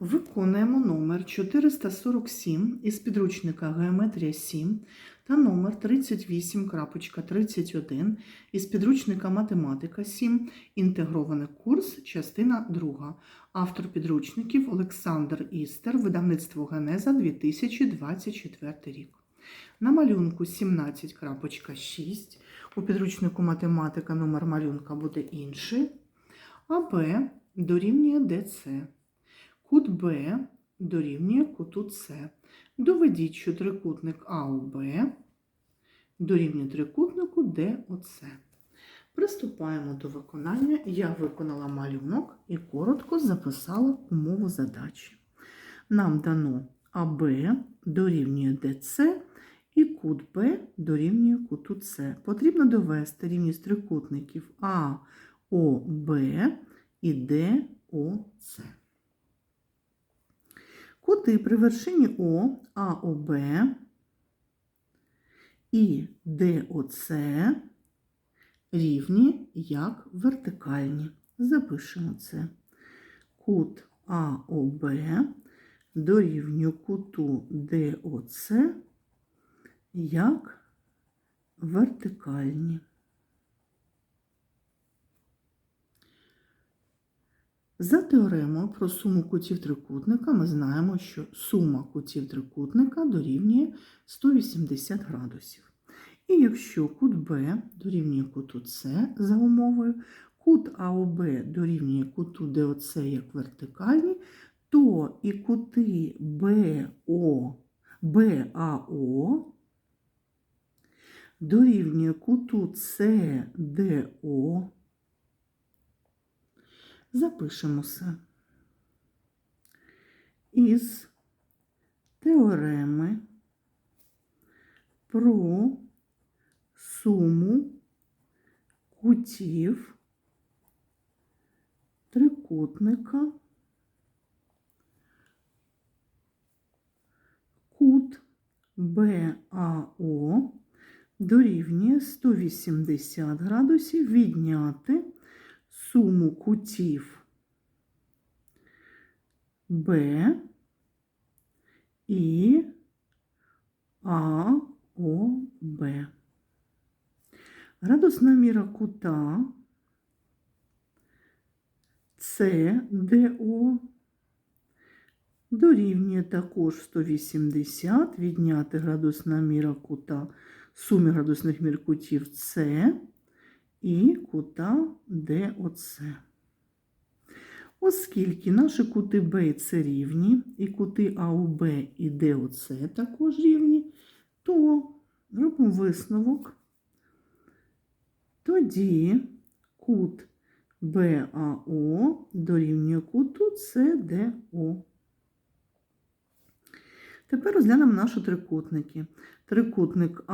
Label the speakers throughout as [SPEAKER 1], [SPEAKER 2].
[SPEAKER 1] Виконуємо номер 447 із підручника Геометрія 7 та номер 38.31 із підручника Математика 7, інтегрований курс, частина 2. Автор підручників Олександр Істер, видавництво Генеза 2024 рік. На малюнку 17.6. У підручнику математика номер малюнка буде інший. АБ дорівнює ДЦ. Кут Б дорівнює куту С. Доведіть, що трикутник АОБ дорівнює трикутнику ДОЦ. Приступаємо до виконання. Я виконала малюнок і коротко записала умову задачі. Нам дано АБ дорівнює ДЦ і кут Б дорівнює куту С. Потрібно довести рівність трикутників АОБ і ДОЦ. Кути при вершині О, АОБ і ДОЦ рівні як вертикальні. Запишемо це. Кут АОБ дорівнює куту ДОЦ як вертикальні. За теоремою про суму кутів трикутника ми знаємо, що сума кутів трикутника дорівнює 180 градусів. І якщо кут Б дорівнює куту С за умовою, кут АОБ дорівнює куту ДОЦ як вертикальні, то і кути БО, БАО дорівнює куту СДО. Запишемо все. Із теореми про суму кутів трикутника кут БАО дорівнює 180 градусів відняти суму кутів Б і АОБ. Градусна міра кута СДО дорівнює також 180, відняти градусна міра кута сумі градусних мір кутів С і кута ДОЦ. Оскільки наші кути С рівні, і кути АОБ і ДОЦ також рівні, то робимо висновок. Тоді кут БАО дорівнює куту СДО. Тепер розглянемо наші трикутники. Трикутник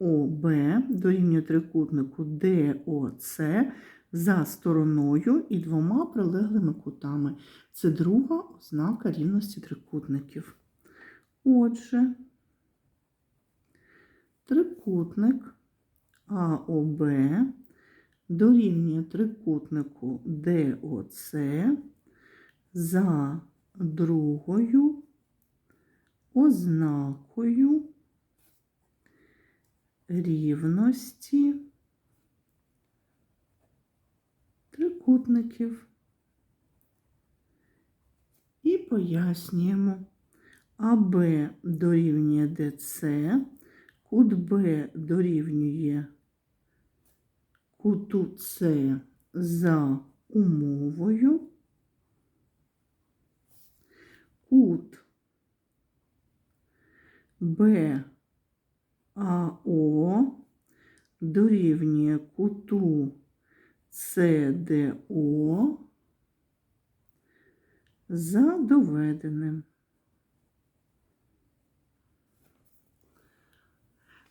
[SPEAKER 1] АОБ дорівнює трикутнику ДОЦ за стороною і двома прилеглими кутами. Це друга ознака рівності трикутників. Отже, трикутник АОБ дорівнює трикутнику ДОЦ за другою ознакою рівності трикутників. І пояснюємо АБ дорівнює ДЦ, кут Б дорівнює куту С за умовою, кут БАО дорівнює куту СДО за доведеним.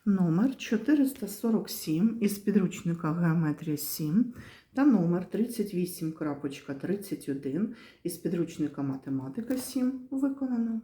[SPEAKER 1] Номер 447 із підручника Геометрія 7 та номер 38.31 із підручника Математика 7 виконано.